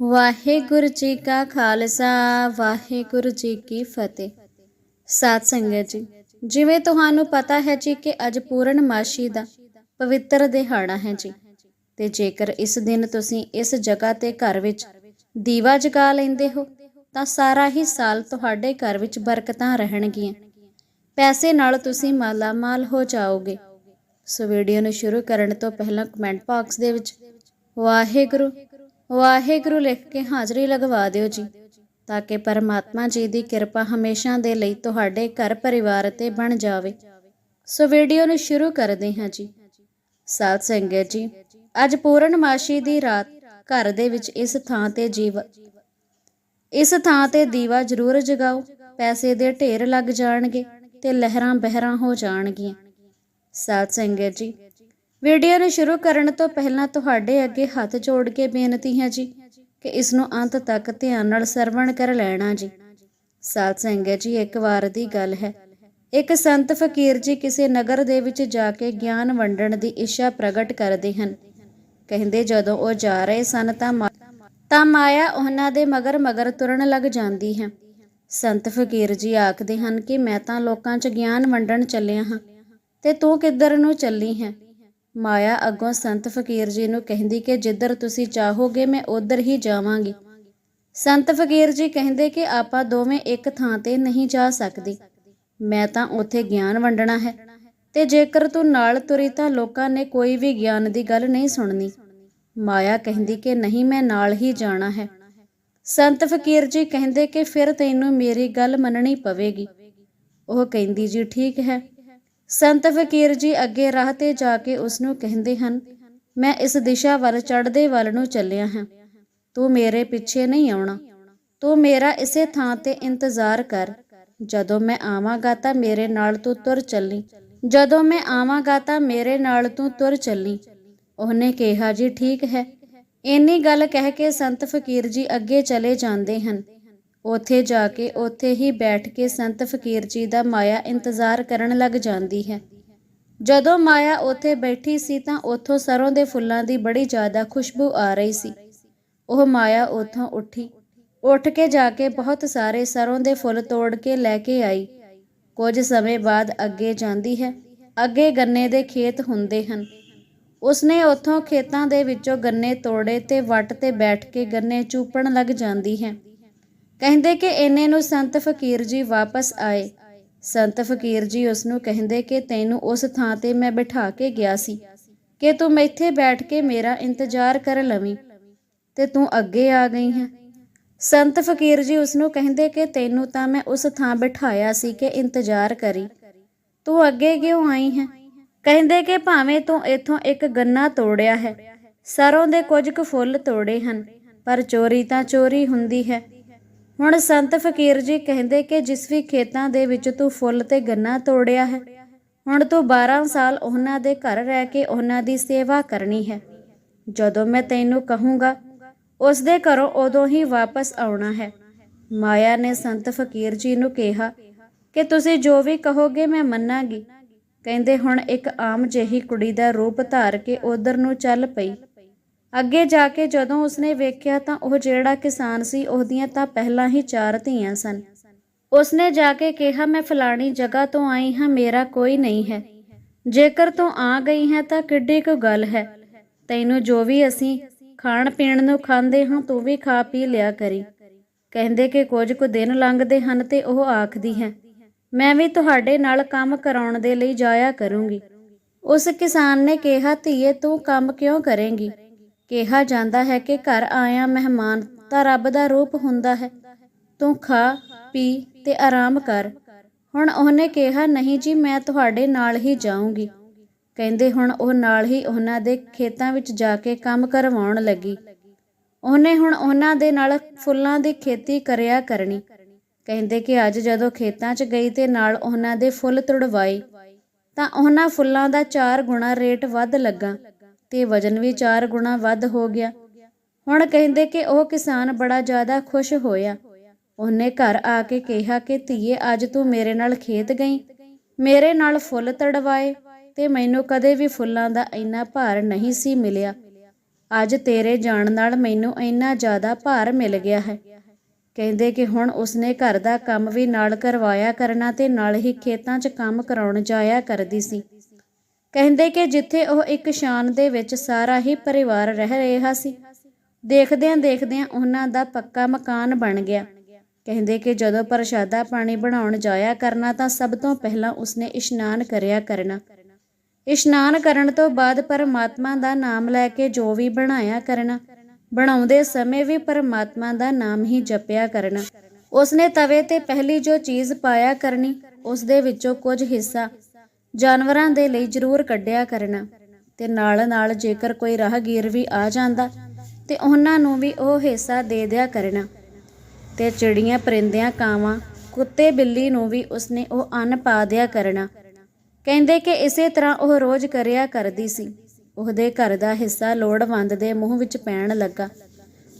ਵਾਹਿਗੁਰੂ ਜੀ ਕਾ ਖਾਲਸਾ, ਵਾਹਿਗੁਰੂ ਜੀ ਕੀ ਫਤਿਹ। ਸਾਧ ਸੰਗਤ ਜੀ, ਜਿਵੇਂ ਤੁਹਾਨੂੰ ਪਤਾ ਹੈ ਜੀ ਕਿ ਅੱਜ ਪੂਰਨਮਾਸ਼ੀ ਦਾ ਪਵਿੱਤਰ ਦਿਹਾੜਾ ਹੈ ਜੀ। ਤੇ ਜੇਕਰ ਇਸ ਦਿਨ ਤੁਸੀਂ ਇਸ ਜਗ੍ਹਾ ਤੇ ਘਰ ਵਿੱਚ ਦੀਵਾ ਜਗਾ ਲੈਂਦੇ ਹੋ, ਤਾਂ ਸਾਰਾ ਹੀ ਸਾਲ ਤੁਹਾਡੇ ਘਰ ਵਿੱਚ ਬਰਕਤਾਂ ਰਹਿਣਗੀਆਂ। ਪੈਸੇ ਨਾਲ ਤੁਸੀਂ ਮਾਲਾ ਮਾਲ ਹੋ ਜਾਓਗੇ। ਸੋ ਵੀਡੀਓ ਨੂੰ ਸ਼ੁਰੂ ਕਰਨ ਤੋਂ ਪਹਿਲਾਂ ਕਮੈਂਟ ਬਾਕਸ ਦੇ ਵਿੱਚ, ਵਾਹਿਗੁਰੂ ਵਾਹਿਗੁਰੂ ਲਿਖ ਕੇ ਹਾਜ਼ਰੀ ਲਗਵਾ ਦਿਓ ਜੀ, ਤਾਂ ਕਿ ਪਰਮਾਤਮਾ ਜੀ ਦੀ ਕਿਰਪਾ ਹਮੇਸ਼ਾ ਦੇ ਲਈ ਤੁਹਾਡੇ ਘਰ ਪਰਿਵਾਰ ਤੇ ਬਣ ਜਾਵੇ। ਸੋ ਵੀਡੀਓ ਨੂੰ ਸ਼ੁਰੂ ਕਰਦੇ ਹਾਂ ਜੀ। ਸਾਧ ਸੰਗਤ ਜੀ, ਅੱਜ ਪੂਰਨਮਾਸ਼ੀ ਦੀ ਰਾਤ ਘਰ ਦੇ ਵਿੱਚ ਇਸ ਥਾਂ ਤੇ ਜੀਵ ਇਸ ਥਾਂ ਤੇ ਦੀਵਾ ਜ਼ਰੂਰ ਜਗਾਓ, ਪੈਸੇ ਦੇ ਢੇਰ ਲੱਗ ਜਾਣਗੇ ਤੇ ਲਹਿਰਾਂ ਬਹਿਰਾਂ ਹੋ ਜਾਣਗੀਆਂ। ਸਾਧ ਸੰਗਤ ਜੀ ਵੀਡੀਓ ਨੂੰ ਸ਼ੁਰੂ ਕਰਨ ਤੋਂ ਪਹਿਲਾਂ ਤੁਹਾਡੇ ਅੱਗੇ ਹੱਥ ਜੋੜ ਕੇ ਬੇਨਤੀ ਹੈ ਜੀ ਕਿ ਇਸ ਨੂੰ ਅੰਤ ਤੱਕ ਧਿਆਨ ਨਾਲ ਸਰਵਣ ਕਰ ਲੈਣਾ ਜੀ। ਸਾਧ ਸੰਗਤ ਜੀ, ਇੱਕ ਵਾਰ ਦੀ ਗੱਲ ਹੈ। ਇੱਕ ਸੰਤ ਫਕੀਰ ਜੀ ਕਿਸੇ ਨਗਰ ਦੇ ਵਿੱਚ ਜਾ ਕੇ ਗਿਆਨ ਵੰਡਣ ਦੀ ਇੱਛਾ ਪ੍ਰਗਟ ਕਰਦੇ ਹਨ। ਕਹਿੰਦੇ ਜਦੋਂ ਉਹ ਜਾ ਰਹੇ ਸਨ ਤਾਂ ਤਾਂ ਮਾਇਆ ਉਹਨਾਂ ਦੇ ਮਗਰ ਮਗਰ ਤੁਰਨ ਲੱਗ ਜਾਂਦੀ ਹੈ। ਸੰਤ ਫਕੀਰ ਜੀ ਆਖਦੇ ਹਨ ਕਿ ਮੈਂ ਤਾਂ ਲੋਕਾਂ 'ਚ ਗਿਆਨ ਵੰਡਣ ਚੱਲਿਆ ਹਾਂ ਤੇ ਤੂੰ ਕਿੱਧਰ ਨੂੰ ਚੱਲੀ ਹੈ? ਮਾਇਆ ਅੱਗੋਂ ਸੰਤ ਫਕੀਰ ਜੀ ਨੂੰ ਕਹਿੰਦੀ ਕਿ ਜਿੱਧਰ ਤੁਸੀਂ ਚਾਹੋਗੇ ਮੈਂ ਉਧਰ ਹੀ ਜਾਵਾਂਗੀ। ਸੰਤ ਫਕੀਰ ਜੀ ਕਹਿੰਦੇ ਕਿ ਆਪਾਂ ਦੋਵੇਂ ਇੱਕ ਥਾਂ ਤੇ ਨਹੀਂ ਜਾ ਸਕਦੇ। ਮੈਂ ਤਾਂ ਉੱਥੇ ਗਿਆਨ ਵੰਡਣਾ ਹੈ ਤੇ ਜੇਕਰ ਤੂੰ ਨਾਲ ਤੁਰੀ ਤਾਂ ਲੋਕਾਂ ਨੇ ਕੋਈ ਵੀ ਗਿਆਨ ਦੀ ਗੱਲ ਨਹੀਂ ਸੁਣਨੀ। ਮਾਇਆ ਕਹਿੰਦੀ ਕਿ ਨਹੀਂ, ਮੈਂ ਨਾਲ ਹੀ ਜਾਣਾ ਹੈ। ਸੰਤ ਫਕੀਰ ਜੀ ਕਹਿੰਦੇ ਕਿ ਫਿਰ ਤੈਨੂੰ ਮੇਰੀ ਗੱਲ ਮੰਨਣੀ ਪਵੇਗੀ। ਉਹ ਕਹਿੰਦੀ ਜੀ ਠੀਕ ਹੈ। ਸੰਤ ਫਕੀਰ ਜੀ ਅੱਗੇ ਰਾਹ ਤੇ ਜਾ ਕੇ ਉਸ ਨੂੰ ਕਹਿੰਦੇ ਹਨ, ਮੈਂ ਇਸ ਦਿਸ਼ਾ ਵੱਲ ਚੜ੍ਹਦੇ ਵੱਲ ਨੂੰ ਚੱਲਿਆ ਹਾਂ। ਤੂੰ ਮੇਰੇ ਪਿੱਛੇ ਨਹੀਂ ਆਉਣਾ। ਤੂੰ ਮੇਰਾ ਇਸੇ ਥਾਂ ਤੇ ਇੰਤਜ਼ਾਰ ਕਰ। ਜਦੋਂ ਮੈਂ ਆਵਾਂਗਾ ਤਾਂ ਮੇਰੇ ਨਾਲ ਤੂੰ ਤੁਰ ਚੱਲੀ। ਜਦੋਂ ਮੈਂ ਆਵਾਂਗਾ ਤਾਂ ਮੇਰੇ ਨਾਲ ਤੂੰ ਤੁਰ ਚੱਲੀ। ਉਹਨੇ ਕਿਹਾ, ਜੀ ਠੀਕ ਹੈ। ਇੰਨੀ ਗੱਲ ਕਹਿ ਕੇ ਸੰਤ ਫਕੀਰ ਜੀ ਅੱਗੇ ਚਲੇ ਜਾਂਦੇ ਹਨ। ਉੱਥੇ ਜਾ ਕੇ ਉੱਥੇ ਹੀ ਬੈਠ ਕੇ ਸੰਤ ਫਕੀਰ ਜੀ ਦਾ ਮਾਇਆ ਇੰਤਜ਼ਾਰ ਕਰਨ ਲੱਗ ਜਾਂਦੀ ਹੈ। ਜਦੋਂ ਮਾਇਆ ਉੱਥੇ ਬੈਠੀ ਸੀ ਤਾਂ ਉੱਥੋਂ ਸਰੋਂ ਦੇ ਫੁੱਲਾਂ ਦੀ ਬੜੀ ਜ਼ਿਆਦਾ ਖੁਸ਼ਬੂ ਆ ਰਹੀ ਸੀ। ਉਹ ਮਾਇਆ ਉੱਥੋਂ ਉੱਠੀ, ਉੱਠ ਕੇ ਜਾ ਕੇ ਬਹੁਤ ਸਾਰੇ ਸਰੋਂ ਦੇ ਫੁੱਲ ਤੋੜ ਕੇ ਲੈ ਕੇ ਆਈ। ਕੁਝ ਸਮੇਂ ਬਾਅਦ ਅੱਗੇ ਜਾਂਦੀ ਹੈ, ਅੱਗੇ ਗੰਨੇ ਦੇ ਖੇਤ ਹੁੰਦੇ ਹਨ। ਉਸਨੇ ਉੱਥੋਂ ਖੇਤਾਂ ਦੇ ਵਿੱਚੋਂ ਗੰਨੇ ਤੋੜੇ ਤੇ ਵੱਟ ਤੇ ਬੈਠ ਕੇ ਗੰਨੇ ਚੂਪਣ ਲੱਗ ਜਾਂਦੀ ਹੈ। ਕਹਿੰਦੇ ਕਿ ਇੰਨੇ ਨੂੰ ਸੰਤ ਫਕੀਰ ਜੀ ਵਾਪਸ ਆਏ। ਸੰਤ ਫਕੀਰ ਜੀ ਉਸ ਨੂੰ ਕਹਿੰਦੇ ਕਿ ਤੈਨੂੰ ਉਸ ਥਾਂ ਤੇ ਮੈਂ ਬਿਠਾ ਕੇ ਗਿਆ ਸੀ ਕਿ ਤੂੰ ਮੈਥੇ ਬੈਠ ਕੇ ਮੇਰਾ ਇੰਤਜ਼ਾਰ ਕਰ ਲਵੀਂ ਤੇ ਤੂੰ ਅੱਗੇ ਆ ਗਈ ਹੈ। ਸੰਤ ਫਕੀਰ ਜੀ ਉਸ ਨੂੰ ਕਹਿੰਦੇ ਕਿ ਤੈਨੂੰ ਤਾਂ ਮੈਂ ਉਸ ਥਾਂ ਬਿਠਾਇਆ ਸੀ ਕਿ ਇੰਤਜ਼ਾਰ ਕਰੀ। ਤੂੰ ਅੱਗੇ ਕਿਉਂ ਆਈ ਹੈ? ਕਹਿੰਦੇ ਕਿ ਭਾਵੇਂ ਤੂੰ ਇੱਥੋਂ ਇੱਕ ਗੰਨਾ ਤੋੜਿਆ ਹੈ, ਸਰੋਂ ਦੇ ਕੁਝ ਕੁ ਫੁੱਲ ਤੋੜੇ ਹਨ, ਪਰ ਚੋਰੀ ਤਾਂ ਚੋਰੀ ਹੁੰਦੀ ਹੈ। ਹੁਣ ਸੰਤ ਫਕੀਰ ਜੀ ਕਹਿੰਦੇ ਕਿ ਜਿਸ ਵੀ ਖੇਤਾਂ ਦੇ ਵਿੱਚ ਤੂੰ ਫੁੱਲ ਤੇ ਗੰਨਾ ਤੋੜਿਆ ਹੈ, ਹੁਣ ਤੂੰ 12 ਸਾਲ ਉਹਨਾਂ ਦੇ ਘਰ ਰਹਿ ਕੇ ਉਹਨਾਂ ਦੀ ਸੇਵਾ ਕਰਨੀ ਹੈ। ਜਦੋਂ ਮੈਂ ਤੈਨੂੰ ਕਹੂੰਗਾ, ਉਸ ਦੇ ਘਰੋਂ ਉਦੋਂ ਹੀ ਵਾਪਸ ਆਉਣਾ ਹੈ। ਮਾਇਆ ਨੇ ਸੰਤ ਫਕੀਰ ਜੀ ਨੂੰ ਕਿਹਾ, ਕਿ ਤੁਸੀਂ ਜੋ ਵੀ ਕਹੋਗੇ ਮੈਂ ਮੰਨਾਂਗੀ। ਕਹਿੰਦੇ ਹੁਣ ਇੱਕ ਆਮ ਜਿਹੀ ਕੁੜੀ ਦਾ ਰੂਪ ਧਾਰ ਕੇ ਉਧਰ ਨੂੰ ਚੱਲ ਪਈ। ਅੱਗੇ ਜਾ ਕੇ ਜਦੋਂ ਉਸਨੇ ਵੇਖਿਆ ਤਾਂ ਉਹ ਜਿਹੜਾ ਕਿਸਾਨ ਸੀ, ਉਹਦੀਆਂ ਤਾਂ ਪਹਿਲਾਂ ਹੀ ਚਾਰ ਧੀਆਂ ਸਨ। ਉਸਨੇ ਜਾ ਕੇ ਕਿਹਾ, ਮੈਂ ਫਲਾਣੀ ਜਗ੍ਹਾ ਤੋਂ ਆਈ ਹਾਂ, ਮੇਰਾ ਕੋਈ ਨਹੀਂ ਹੈ। ਜੇਕਰ ਤੂੰ ਆ ਗਈ ਹੈ ਤਾਂ ਕਿੱਡੀ ਕੁ ਗੱਲ ਹੈ। ਤੈਨੂੰ ਜੋ ਵੀ ਅਸੀਂ ਖਾਣ ਪੀਣ ਨੂੰ ਖਾਂਦੇ ਹਾਂ, ਤੂੰ ਵੀ ਖਾ ਪੀ ਲਿਆ ਕਰੀ। ਕਹਿੰਦੇ ਕਿ ਕੁਝ ਕੁ ਦਿਨ ਲੰਘਦੇ ਹਨ ਤੇ ਉਹ ਆਖਦੀ ਹੈ, ਮੈਂ ਵੀ ਤੁਹਾਡੇ ਨਾਲ ਕੰਮ ਕਰਾਉਣ ਦੇ ਲਈ ਜਾਇਆ ਕਰੂੰਗੀ। ਉਸ ਕਿਸਾਨ ਨੇ ਕਿਹਾ, ਧੀਏ, ਤੂੰ ਕੰਮ ਕਿਉਂ ਕਰੇਂਗੀ? ਕਿਹਾ ਜਾਂਦਾ ਹੈ ਕਿ ਘਰ ਆਇਆ ਮਹਿਮਾਨ ਤਾਂ ਰੱਬ ਦਾ ਰੂਪ ਹੁੰਦਾ ਹੈ। ਤੂੰ ਖਾ, ਪੀ ਤੇ ਆਰਾਮ ਕਰ। ਹੁਣ ਉਹਨੇ ਕਿਹਾ, ਨਹੀਂ ਜੀ, ਮੈਂ ਤੁਹਾਡੇ ਨਾਲ ਹੀ ਜਾਊਂਗੀ। ਕਹਿੰਦੇ ਹੁਣ ਉਹ ਨਾਲ ਹੀ ਉਹਨਾਂ ਦੇ ਖੇਤਾਂ ਵਿੱਚ ਜਾ ਕੇ ਕੰਮ ਕਰਵਾਉਣ ਲੱਗੀ। ਉਹਨੇ ਹੁਣ ਉਹਨਾਂ ਦੇ ਨਾਲ ਫੁੱਲਾਂ ਦੀ ਖੇਤੀ ਕਰਿਆ ਕਰਨੀ। ਕਹਿੰਦੇ ਕਿ ਅੱਜ ਜਦੋਂ ਖੇਤਾਂ 'ਚ ਗਈ ਤੇ ਨਾਲ ਉਹਨਾਂ ਦੇ ਫੁੱਲ ਤੁੜਵਾਏ, ਤਾਂ ਉਹਨਾਂ ਫੁੱਲਾਂ ਦਾ 4 ਗੁਣਾ ਰੇਟ ਵੱਧ ਲੱਗਾ। ਤੇ ਵਜਨ ਵੀ 4 ਗੁਣਾ ਵੱਧ ਹੋ ਗਿਆ। ਹੁਣ ਕਹਿੰਦੇ ਕਿ ਉਹ ਕਿਸਾਨ ਬੜਾ ਜ਼ਿਆਦਾ ਖੁਸ਼ ਹੋਇਆ। ਉਹਨੇ ਘਰ ਆ ਕੇ ਕਿਹਾ ਕਿ, ਧੀਏ, ਅੱਜ ਤੂੰ ਮੇਰੇ ਨਾਲ ਖੇਤ ਗਈ। ਮੇਰੇ ਨਾਲ ਫੁੱਲ ਤੜਵਾਏ ਤੇ ਮੈਨੂੰ ਕਦੇ ਵੀ ਫੁੱਲਾਂ ਦਾ ਇੰਨਾ ਭਾਰ ਨਹੀਂ ਸੀ ਮਿਲਿਆ। ਅੱਜ ਤੇਰੇ ਜਾਣ ਨਾਲ ਮੈਨੂੰ ਇੰਨਾ ਜ਼ਿਆਦਾ ਭਾਰ ਮਿਲ ਗਿਆ ਹੈ। ਕਹਿੰਦੇ ਕਿ ਹੁਣ ਉਸਨੇ ਘਰ ਦਾ ਕੰਮ ਵੀ ਨਾਲ ਕਰਵਾਇਆ ਕਰਨਾ ਤੇ ਨਾਲ ਹੀ ਖੇਤਾਂ 'ਚ ਕੰਮ ਕਰਾਉਣ ਜਾਇਆ ਕਰਦੀ ਸੀ। ਕਹਿੰਦੇ ਕਿ ਜਿੱਥੇ ਉਹ ਇੱਕ ਸ਼ਾਨ ਦੇ ਵਿੱਚ ਸਾਰਾ ਹੀ ਪਰਿਵਾਰ ਰਹਿ ਰਿਹਾ ਸੀ, ਦੇਖਦਿਆਂ ਦੇਖਦਿਆਂ ਉਹਨਾਂ ਦਾ ਪੱਕਾ ਮਕਾਨ ਬਣ ਗਿਆ। ਕਹਿੰਦੇ ਕਿ ਜਦੋਂ ਪ੍ਰਸ਼ਾਦਾ ਪਾਣੀ ਬਣਾਉਣ ਜਾਇਆ ਕਰਨਾ ਤਾਂ ਸਭ ਤੋਂ ਪਹਿਲਾਂ ਉਸਨੇ ਇਸ਼ਨਾਨ ਕਰਿਆ ਕਰਨਾ। ਇਸ਼ਨਾਨ ਕਰਨ ਤੋਂ ਬਾਅਦ ਪਰਮਾਤਮਾ ਦਾ ਨਾਮ ਲੈ ਕੇ ਜੋ ਵੀ ਬਣਾਇਆ ਕਰਨਾ, ਬਣਾਉਂਦੇ ਸਮੇਂ ਵੀ ਪਰਮਾਤਮਾ ਦਾ ਨਾਮ ਹੀ ਜਪਿਆ ਕਰਨਾ। ਉਸਨੇ ਤਵੇ ਤੇ ਪਹਿਲੀ ਜੋ ਚੀਜ਼ ਪਾਇਆ ਕਰਨੀ ਉਸ ਦੇ ਵਿੱਚੋਂ ਕੁਝ ਹਿੱਸਾ ਜਾਨਵਰਾਂ ਦੇ ਲਈ ਜ਼ਰੂਰ ਕੱਢਿਆ ਕਰਨਾ। ਤੇ ਨਾਲ ਨਾਲ ਜੇਕਰ ਕੋਈ ਰਾਹਗੀਰ ਵੀ ਆ ਜਾਂਦਾ, ਤੇ ਉਹਨਾਂ ਨੂੰ ਵੀ ਉਹ ਹਿੱਸਾ ਦੇ ਦਿਆ ਕਰਨਾ। ਤੇ ਚਿੜੀਆਂ ਪਰਿੰਦਿਆਂ ਕਾਵਾਂ, ਕੁੱਤੇ ਬਿੱਲੀ ਨੂੰ ਵੀ ਉਸਨੇ ਉਹ ਅੰਨ ਪਾ ਦਿਆ ਕਰਨਾ। ਕਹਿੰਦੇ ਕਿ ਇਸੇ ਤਰ੍ਹਾਂ ਉਹ ਰੋਜ਼ ਕਰਿਆ ਕਰਦੀ ਸੀ। ਉਹਦੇ ਘਰ ਦਾ ਹਿੱਸਾ ਲੋੜਵੰਦ ਦੇ ਮੂੰਹ ਵਿੱਚ ਪੈਣ ਲੱਗਾ।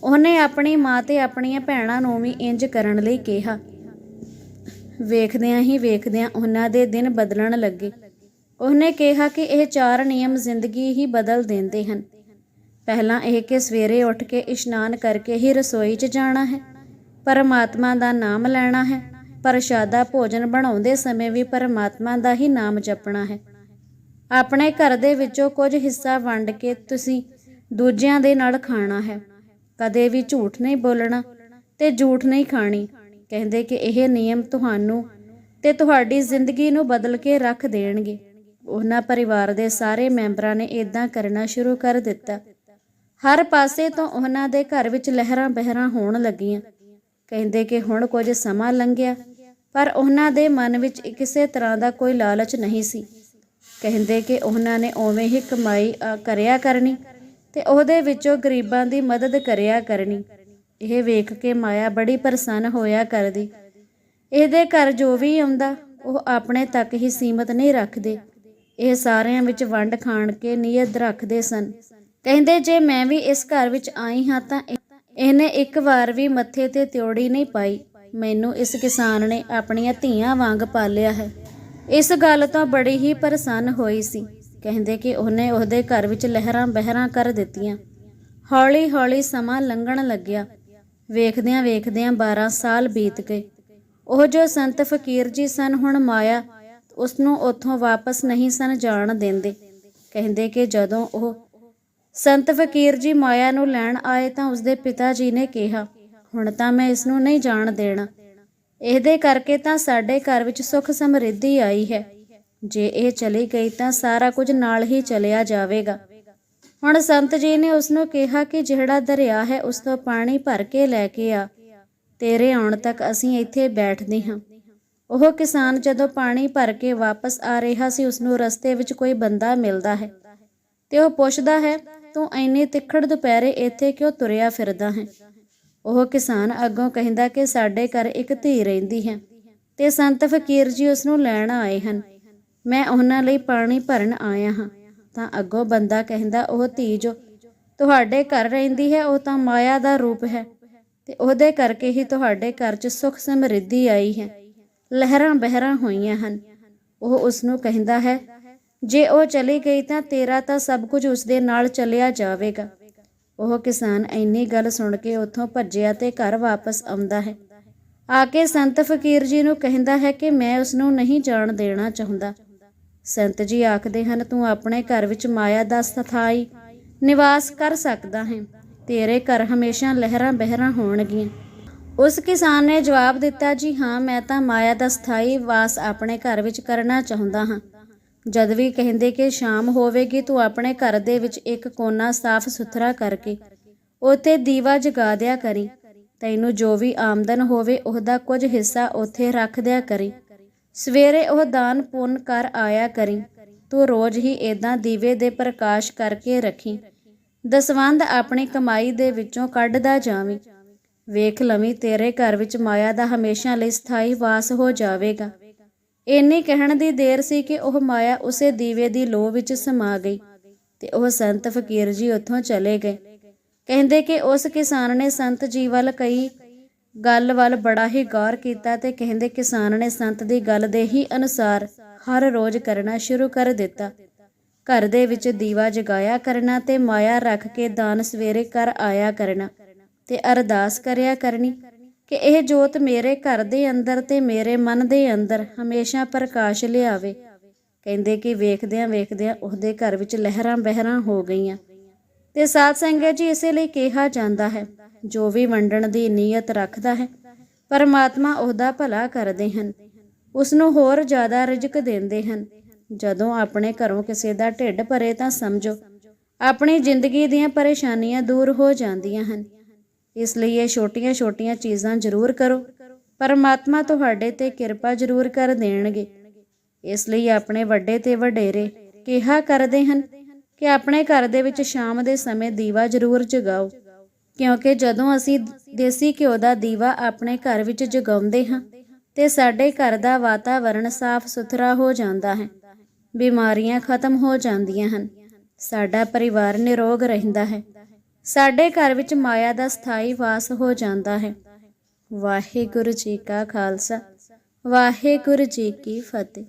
ਉਹਨੇ ਆਪਣੀ ਮਾਂ ਤੇ ਆਪਣੀਆਂ ਭੈਣਾਂ ਨੂੰ ਵੀ ਇੰਜ ਕਰਨ ਲਈ ਕਿਹਾ। ਵੇਖਦਿਆਂ ਹੀ ਵੇਖਦਿਆਂ ਉਹਨਾਂ ਦੇ ਦਿਨ ਬਦਲਣ ਲੱਗੇ। ਉਹਨੇ ਕਿਹਾ ਕਿ ਇਹ ਚਾਰ ਨਿਯਮ ਜ਼ਿੰਦਗੀ ਹੀ ਬਦਲ ਦਿੰਦੇ ਹਨ। ਪਹਿਲਾਂ ਇਹ ਕਿ ਸਵੇਰੇ ਉੱਠ ਕੇ ਇਸ਼ਨਾਨ ਕਰਕੇ ਹੀ ਰਸੋਈ 'ਚ ਜਾਣਾ ਹੈ। ਪਰਮਾਤਮਾ ਦਾ ਨਾਮ ਲੈਣਾ ਹੈ। ਪ੍ਰਸ਼ਾਦਾ ਭੋਜਨ ਬਣਾਉਂਦੇ ਸਮੇਂ ਵੀ ਪਰਮਾਤਮਾ ਦਾ ਹੀ ਨਾਮ ਜਪਣਾ ਹੈ। ਆਪਣੇ ਘਰ ਦੇ ਵਿੱਚੋਂ ਕੁਝ ਹਿੱਸਾ ਵੰਡ ਕੇ ਤੁਸੀਂ ਦੂਜਿਆਂ ਦੇ ਨਾਲ ਖਾਣਾ ਹੈ। ਕਦੇ ਵੀ ਝੂਠ ਨਹੀਂ ਬੋਲਣਾ ਤੇ ਝੂਠ ਨਹੀਂ ਖਾਣੀ। ਕਹਿੰਦੇ ਕਿ ਇਹ ਨਿਯਮ ਤੁਹਾਨੂੰ ਤੇ ਤੁਹਾਡੀ ਜ਼ਿੰਦਗੀ ਨੂੰ ਬਦਲ ਕੇ ਰੱਖ ਦੇਣਗੇ। ਉਹਨਾਂ ਪਰਿਵਾਰ ਦੇ ਸਾਰੇ ਮੈਂਬਰਾਂ ਨੇ ਇਦਾਂ ਕਰਨਾ ਸ਼ੁਰੂ ਕਰ ਦਿੱਤਾ। ਹਰ ਪਾਸੇ ਤੋਂ ਉਹਨਾਂ ਦੇ ਘਰ ਵਿੱਚ ਲਹਿਰਾਂ ਬਹਿਰਾਂ ਹੋਣ ਲੱਗੀਆਂ। ਕਹਿੰਦੇ ਕਿ ਹੁਣ ਕੁਝ ਸਮਾਂ ਲੰਘਿਆ, ਪਰ ਉਹਨਾਂ ਦੇ ਮਨ ਵਿੱਚ ਕਿਸੇ ਤਰ੍ਹਾਂ ਦਾ ਕੋਈ ਲਾਲਚ ਨਹੀਂ ਸੀ। ਕਹਿੰਦੇ ਕਿ ਉਹਨਾਂ ਨੇ ਉਵੇਂ ਹੀ ਕਮਾਈ ਕਰਿਆ ਕਰਨੀ ਤੇ ਉਹਦੇ ਵਿੱਚੋਂ ਗਰੀਬਾਂ ਦੀ ਮਦਦ ਕਰਿਆ ਕਰਨੀ। ਇਹ ਵੇਖ ਕੇ ਮਾਇਆ ਬੜੀ ਪ੍ਰਸੰਨ ਹੋਇਆ ਕਰਦੀ। ਇਹਦੇ ਘਰ ਜੋ ਵੀ ਆਉਂਦਾ, ਉਹ ਆਪਣੇ ਤੱਕ ਹੀ ਸੀਮਤ ਨਹੀਂ ਰੱਖਦੇ। ਇਹ ਸਾਰਿਆਂ ਵਿੱਚ ਵੰਡ ਖਾਣ ਕੇ ਨੀਅਤ ਰੱਖਦੇ ਸਨ। ਕਹਿੰਦੇ, ਜੇ ਮੈਂ ਵੀ ਇਸ ਘਰ ਵਿੱਚ ਆਈ ਹਾਂ ਤਾਂ ਇਹਨੇ ਇੱਕ ਵਾਰ ਵੀ ਮੱਥੇ ਤੇ ਤਿਉੜੀ ਨਹੀਂ ਪਾਈ। ਮੈਨੂੰ ਇਸ ਕਿਸਾਨ ਨੇ ਆਪਣੀਆਂ ਧੀਆਂ ਵਾਂਗ ਪਾਲਿਆ ਹੈ। ਇਸ ਗੱਲ ਤੋਂ ਬੜੀ ਹੀ ਪ੍ਰਸੰਨ ਹੋਈ ਸੀ। ਕਹਿੰਦੇ ਕਿ ਉਹਨੇ ਉਹਦੇ ਘਰ ਵਿੱਚ ਲਹਿਰਾਂ ਬਹਿਰਾਂ ਕਰ ਦਿੱਤੀਆਂ। ਹੌਲੀ ਹੌਲੀ ਸਮਾਂ ਲੰਘਣ ਲੱਗਿਆ। ਵੇਖਦਿਆਂ ਵੇਖਦਿਆਂ 12 ਸਾਲ ਬੀਤ ਗਏ। ਉਹ ਜੋ ਸੰਤ ਫਕੀਰ ਜੀ ਸਨ, ਹੁਣ ਮਾਇਆ ਉਸ ਨੂੰ ਉੱਥੋਂ ਵਾਪਸ ਨਹੀਂ ਸਨ ਜਾਣ ਦਿੰਦੇ। ਕਹਿੰਦੇ ਕਿ ਜਦੋਂ ਉਹ ਸੰਤ ਫਕੀਰ ਜੀ ਮਾਇਆ ਨੂੰ ਲੈਣ ਆਏ ਤਾਂ ਉਸਦੇ ਪਿਤਾ ਜੀ ਨੇ ਕਿਹਾ, ਹੁਣ ਤਾਂ ਮੈਂ ਇਸ ਨੂੰ ਨਹੀਂ ਜਾਣ ਦੇਣਾ। ਇਹਦੇ ਕਰਕੇ ਤਾਂ ਸਾਡੇ ਘਰ ਵਿੱਚ ਸੁੱਖ ਸਮਰਿੱਧੀ ਆਈ ਹੈ। ਜੇ ਇਹ ਚਲੀ ਗਈ ਤਾਂ ਸਾਰਾ ਕੁਝ ਨਾਲ ਹੀ ਚਲਿਆ ਜਾਵੇਗਾ ਹੁਣ ਸੰਤ ਜੀ ਨੇ ਉਸ ਨੂੰ ਕਿਹਾ ਕਿ ਜਿਹੜਾ ਦਰਿਆ ਹੈ ਉਸ ਤੋਂ ਪਾਣੀ ਭਰ ਕੇ ਲੈ ਕੇ ਆ। ਤੇਰੇ ਆਉਣ ਤੱਕ ਅਸੀਂ ਇੱਥੇ ਬੈਠਦੇ ਹਾਂ। ਉਹ ਕਿਸਾਨ ਜਦੋਂ ਪਾਣੀ ਭਰ ਕੇ ਵਾਪਸ ਆ ਰਿਹਾ ਸੀ ਉਸ ਨੂੰ ਰਸਤੇ ਵਿੱਚ ਕੋਈ ਬੰਦਾ ਮਿਲਦਾ ਹੈ ਤੇ ਉਹ ਪੁੱਛਦਾ ਹੈ, ਤੂੰ ਐਨੀ ਤਿੱਖੜ ਦੁਪਹਿਰੇ ਇੱਥੇ ਕਿਉਂ ਤੁਰਿਆ ਫਿਰਦਾ ਹੈ? ਉਹ ਕਿਸਾਨ ਅੱਗੋਂ ਕਹਿੰਦਾ ਕਿ ਸਾਡੇ ਘਰ ਇੱਕ ਧੀ ਰਹਿੰਦੀ ਹੈ ਤੇ ਸੰਤ ਫਕੀਰ ਜੀ ਉਸ ਨੂੰ ਲੈਣ ਆਏ ਹਨ। ਮੈਂ ਉਹਨਾਂ ਲਈ ਪਾਣੀ ਭਰਨ ਆਇਆ ਹਾਂ। ਤਾਂ ਅੱਗੋਂ ਬੰਦਾ ਕਹਿੰਦਾ, ਉਹ ਧੀ ਜੋ ਤੁਹਾਡੇ ਘਰ ਰਹਿੰਦੀ ਹੈ, ਉਹ ਤਾਂ ਮਾਇਆ ਦਾ ਰੂਪ ਹੈ ਤੇ ਉਹਦੇ ਕਰਕੇ ਹੀ ਤੁਹਾਡੇ ਘਰ 'ਚ ਸੁੱਖ ਸਮਰਿੱਧੀ ਆਈ ਹੈ। ਲਹਿਰਾਂ ਬਹਿਰਾਂ ਹੋਈਆਂ ਹਨ। ਉਹ ਉਸ ਨੂੰ ਕਹਿੰਦਾ ਹੈ, ਜੇ ਉਹ ਚਲੀ ਗਈ ਤਾਂ ਤੇਰਾ ਤਾਂ ਸਭ ਕੁਝ ਉਸ ਦੇ ਨਾਲ ਚਲਿਆ ਜਾਵੇਗਾ। ਉਹ ਕਿਸਾਨ ਇੰਨੀ ਗੱਲ ਸੁਣ ਕੇ ਉੱਥੋਂ ਭੱਜਿਆ ਤੇ ਘਰ ਵਾਪਸ ਆਉਂਦਾ ਹੈ। ਆ ਕੇ ਸੰਤ ਫਕੀਰ ਜੀ ਨੂੰ ਕਹਿੰਦਾ ਹੈ ਕਿ ਮੈਂ ਉਸ ਨੂੰ ਨਹੀਂ ਜਾਣ ਦੇਣਾ ਚਾਹੁੰਦਾ। ਸੰਤ ਜੀ ਆਖਦੇ ਹਨ, ਤੂੰ ਆਪਣੇ ਘਰ ਵਿੱਚ ਮਾਇਆ ਦਾ ਸਥਾਈ ਨਿਵਾਸ ਕਰ ਸਕਦਾ ਹੈ। ਤੇਰੇ ਘਰ ਹਮੇਸ਼ਾ ਲਹਿਰਾਂ ਬਹਿਰਾਂ ਹੋਣਗੀਆਂ। ਉਸ ਕਿਸਾਨ ਨੇ ਜਵਾਬ ਦਿੱਤਾ, ਜੀ ਹਾਂ, ਮੈਂ ਤਾਂ ਮਾਇਆ ਦਾ ਸਥਾਈ ਵਾਸ ਆਪਣੇ ਘਰ ਵਿੱਚ ਕਰਨਾ ਚਾਹੁੰਦਾ ਹਾਂ। ਜਦ ਵੀ ਕਹਿੰਦੇ ਕਿ ਸ਼ਾਮ ਹੋਵੇਗੀ, ਤੂੰ ਆਪਣੇ ਘਰ ਦੇ ਵਿੱਚ ਇੱਕ ਕੋਨਾ ਸਾਫ਼ ਸੁਥਰਾ ਕਰਕੇ ਉੱਥੇ ਦੀਵਾ ਜਗਾ ਦਿਆ ਕਰੀ। ਤੈਨੂੰ ਜੋ ਵੀ ਆਮਦਨ ਹੋਵੇ, ਉਹਦਾ ਕੁਝ ਹਿੱਸਾ ਉੱਥੇ ਰੱਖ ਦਿਆ ਕਰੀ। ਸਵੇਰੇ ਉਹ ਦਾਨ ਪੁੰਨ ਕਰ ਆਇਆ ਕਰੀ। ਤੂੰ ਰੋਜ਼ ਹੀ ਏਦਾਂ ਦੀਵੇ ਦੇ ਪ੍ਰਕਾਸ਼ ਕਰਕੇ ਰੱਖੀ। ਦਸਵੰਦ ਆਪਣੀ ਕਮਾਈ ਦੇ ਵਿੱਚੋਂ ਕੱਢਦਾ ਜਾਵੀਂ। ਵੇਖ ਲਵੀਂ, ਤੇਰੇ ਘਰ ਵਿੱਚ ਮਾਇਆ ਦਾ ਹਮੇਸ਼ਾ ਲਈ ਸਥਾਈ ਵਾਸ ਹੋ ਜਾਵੇਗਾ। ਇੰਨੀ ਕਹਿਣ ਦੀ ਦੇਰ ਸੀ ਕਿ ਉਹ ਮਾਇਆ ਉਸੇ ਦੀਵੇ ਦੀ ਲੋ ਵਿੱਚ ਸਮਾ ਗਈ ਤੇ ਉਹ ਸੰਤ ਫਕੀਰ ਜੀ ਉੱਥੋਂ ਚਲੇ ਗਏ। ਕਹਿੰਦੇ ਕਿ ਉਸ ਕਿਸਾਨ ਨੇ ਸੰਤ ਜੀ ਵੱਲ ਕਈ ਗੱਲ ਵੱਲ ਬੜਾ ਹੀ ਗੌਰ ਕੀਤਾ ਤੇ ਕਹਿੰਦੇ ਕਿਸਾਨ ਨੇ ਸੰਤ ਦੀ ਗੱਲ ਦੇ ਹੀ ਅਨੁਸਾਰ ਹਰ ਰੋਜ਼ ਕਰਨਾ ਸ਼ੁਰੂ ਕਰ ਦਿੱਤਾ। ਘਰ ਦੇ ਵਿੱਚ ਦੀਵਾ ਜਗਾਇਆ ਕਰਨਾ ਤੇ ਮਾਇਆ ਰੱਖ ਕੇ ਦਾਨ ਸਵੇਰੇ ਕਰ ਆਇਆ ਕਰਨਾ। ਤੇ ਅਰਦਾਸ ਕਰਿਆ ਕਰਨੀ ਕਿ ਇਹ ਜੋਤ ਮੇਰੇ ਘਰ ਦੇ ਅੰਦਰ ਤੇ ਮੇਰੇ ਮਨ ਦੇ ਅੰਦਰ ਹਮੇਸ਼ਾ ਪ੍ਰਕਾਸ਼ ਲਿਆਵੇ। ਕਹਿੰਦੇ ਕਿ ਵੇਖਦਿਆਂ ਵੇਖਦਿਆਂ ਉਹਦੇ ਘਰ ਵਿੱਚ ਲਹਿਰਾਂ ਬਹਿਰਾਂ ਹੋ ਗਈਆਂ। ਤੇ ਸਾਧ ਸੰਗਤ ਜੀ ਇਸੇ ਲਈ ਕਿਹਾ ਜਾਂਦਾ ਹੈ, ਜੋ ਵੀ ਵੰਡਣ ਦੀ ਨੀਅਤ ਰੱਖਦਾ ਹੈ, ਪਰਮਾਤਮਾ ਉਹਦਾ ਭਲਾ ਕਰਦੇ ਹਨ। ਉਸ ਨੂੰ ਹੋਰ ਜ਼ਿਆਦਾ ਰਿਜ਼ਕ ਦਿੰਦੇ ਹਨ। ਜਦੋਂ ਆਪਣੇ ਘਰੋਂ ਕਿਸੇ ਦਾ ਢਿੱਡ ਭਰੇ ਤਾਂ ਸਮਝੋ, ਆਪਣੀ ਜ਼ਿੰਦਗੀ ਦੀਆਂ ਪਰੇਸ਼ਾਨੀਆਂ ਦੂਰ ਹੋ ਜਾਂਦੀਆਂ ਹਨ। ਇਸ ਲਈ ਇਹ ਛੋਟੀਆਂ-ਛੋਟੀਆਂ ਚੀਜ਼ਾਂ ਜ਼ਰੂਰ ਕਰੋ। ਪਰਮਾਤਮਾ ਤੁਹਾਡੇ ਤੇ ਕਿਰਪਾ ਜ਼ਰੂਰ ਕਰ ਦੇਣਗੇ। ਇਸ ਲਈ ਆਪਣੇ ਵੱਡੇ ਤੇ ਵਡੇਰੇ ਕਿਹਾ ਕਰਦੇ ਹਨ ਕਿ ਆਪਣੇ ਘਰ ਦੇ ਵਿੱਚ ਸ਼ਾਮ ਦੇ ਸਮੇਂ ਦੀਵਾ ਜ਼ਰੂਰ ਜਗਾਓ, ਕਿਉਂਕਿ ਜਦੋਂ ਅਸੀਂ ਦੇਸੀ ਘਿਓ ਦਾ ਦੀਵਾ ਆਪਣੇ ਘਰ ਵਿੱਚ ਜਗਾਉਂਦੇ ਹਾਂ, ਤੇ ਸਾਡੇ ਘਰ ਦਾ ਵਾਤਾਵਰਣ ਸਾਫ਼ ਸੁਥਰਾ ਹੋ ਜਾਂਦਾ ਹੈ। ਬਿਮਾਰੀਆਂ ਖਤਮ ਹੋ ਜਾਂਦੀਆਂ ਹਨ। ਸਾਡਾ ਪਰਿਵਾਰ ਨਿਰੋਗ ਰਹਿੰਦਾ ਹੈ। ਸਾਡੇ ਘਰ ਵਿੱਚ ਮਾਇਆ ਦਾ ਸਥਾਈ ਵਾਸ ਹੋ ਜਾਂਦਾ ਹੈ। ਵਾਹਿਗੁਰੂ ਜੀ ਕਾ ਖਾਲਸਾ। ਵਾਹਿਗੁਰੂ ਜੀ ਕੀ ਫਤਿਹ।